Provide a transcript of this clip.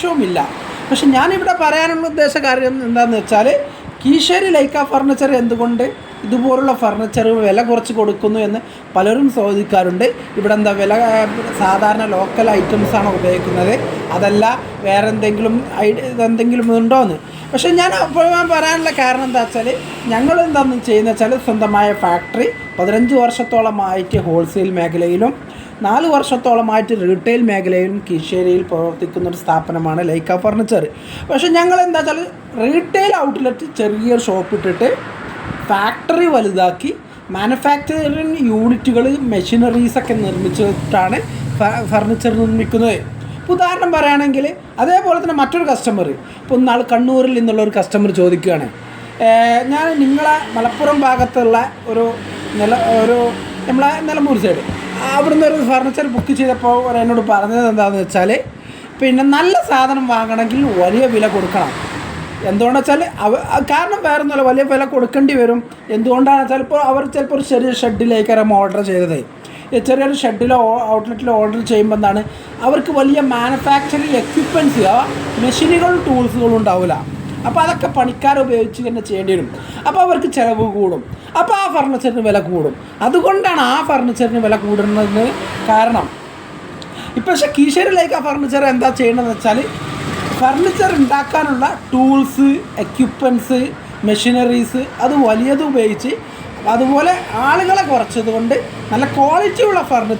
ആവശ്യവുമില്ല പക്ഷെ ഞാനിവിടെ പറയാനുള്ള ഉദ്ദേശ കാര്യം എന്താണെന്ന് വെച്ചാൽ കീശേരി ലൈക്ക ഫർണിച്ചർ എന്തുകൊണ്ട് ഇതുപോലുള്ള ഫർണിച്ചർ വില കുറച്ച് കൊടുക്കുന്നു എന്ന് പലരും ചോദിക്കാറുണ്ട്. ഇവിടെ എന്താ വില സാധാരണ ലോക്കൽ ഐറ്റംസ് ആണ് ഉപയോഗിക്കുന്നത്? അതല്ല വേറെ എന്തെങ്കിലും എന്തെങ്കിലും ഉണ്ടോയെന്ന് പക്ഷേ ഞാൻ ഇപ്പോൾ പറയാനുള്ള കാരണം എന്താ വെച്ചാൽ ഞങ്ങൾ എന്താണെന്ന് ചെയ്യുന്ന വെച്ചാൽ സ്വന്തമായ ഫാക്ടറി പതിനഞ്ച് വർഷത്തോളമായിട്ട് ഹോൾസെയിൽ മേഖലയിലും നാല് വർഷത്തോളമായിട്ട് റീറ്റെയിൽ മേഖലയിലും കീശേരിയിൽ പ്രവർത്തിക്കുന്ന ഒരു സ്ഥാപനമാണ് ലൈക്ക ഫർണിച്ചർ പക്ഷേ ഞങ്ങൾ എന്താ വെച്ചാൽ റീറ്റെയിൽ ഔട്ട്ലെറ്റ് ചെറിയൊരു ഷോപ്പ് ഇട്ടിട്ട് ഫാക്ടറി വലുതാക്കി മാനുഫാക്ചറിങ് യൂണിറ്റുകൾ മെഷീനറീസൊക്കെ നിർമ്മിച്ചിട്ടാണ് ഫർണിച്ചർ നിർമ്മിക്കുന്നത്. ഉദാഹരണം പറയുകയാണെങ്കിൽ അതേപോലെ തന്നെ മറ്റൊരു കസ്റ്റമർ ഇപ്പോൾ നാൾ കണ്ണൂരിൽ നിന്നുള്ള ഒരു കസ്റ്റമർ ചോദിക്കുകയാണ്. ഞാൻ നിങ്ങളെ മലപ്പുറം ഭാഗത്തുള്ള ഒരു നില ഒരു നമ്മളെ നിലമ്പൂർ സൈഡ് അവിടുന്ന് ഒരു ഫർണിച്ചർ ബുക്ക് ചെയ്തപ്പോൾ എന്നോട് പറഞ്ഞത് എന്താണെന്ന് വെച്ചാൽ പിന്നെ നല്ല സാധനം വാങ്ങണമെങ്കിൽ വലിയ വില കൊടുക്കണം. എന്തുകൊണ്ടാണെന്ന് വെച്ചാൽ അവ കാരണം വേറെ ഒന്നുമില്ല വലിയ വില കൊടുക്കേണ്ടി വരും. എന്തുകൊണ്ടാണെന്ന് വെച്ചാൽ ഇപ്പോൾ അവർ ചിലപ്പോൾ ഒരു ചെറിയ ഷെഡിലേക്കാരം ഓർഡർ ചെയ്തത്. ചെറിയൊരു ഷെഡിലോ ഔട്ട്ലെറ്റിലോ ഓർഡർ ചെയ്യുമ്പോൾ എന്താണ് അവർക്ക് വലിയ മാനുഫാക്ചറിങ് എക്യുപ്മെന്റ്സ് മെഷീനുകളും ടൂൾസുകളും ഉണ്ടാവില്ല. അപ്പോൾ അതൊക്കെ പണിക്കാർ ഉപയോഗിച്ച് തന്നെ ചെയ്യേണ്ടി വരും. അപ്പോൾ അവർക്ക് ചിലവ് കൂടും. അപ്പോൾ ആ ഫർണിച്ചറിന് വില കൂടും. അതുകൊണ്ടാണ് ആ ഫർണിച്ചറിന് വില കൂടുന്നതിന് കാരണം. ഇപ്പം പക്ഷേ കീശേരിലേക്ക് ആ ഫർണിച്ചർ എന്താ ചെയ്യണമെന്ന് വെച്ചാൽ ഫർണിച്ചർ ഉണ്ടാക്കാനുള്ള ടൂൾസ് എക്യുപ്മെന്റ്സ് മെഷീനറീസ് അത് വലിയത് ഉപയോഗിച്ച് അതുപോലെ ആളുകളെ കുറച്ചത് കൊണ്ട് നല്ല ക്വാളിറ്റിയുള്ള ഫർണിച്ചർ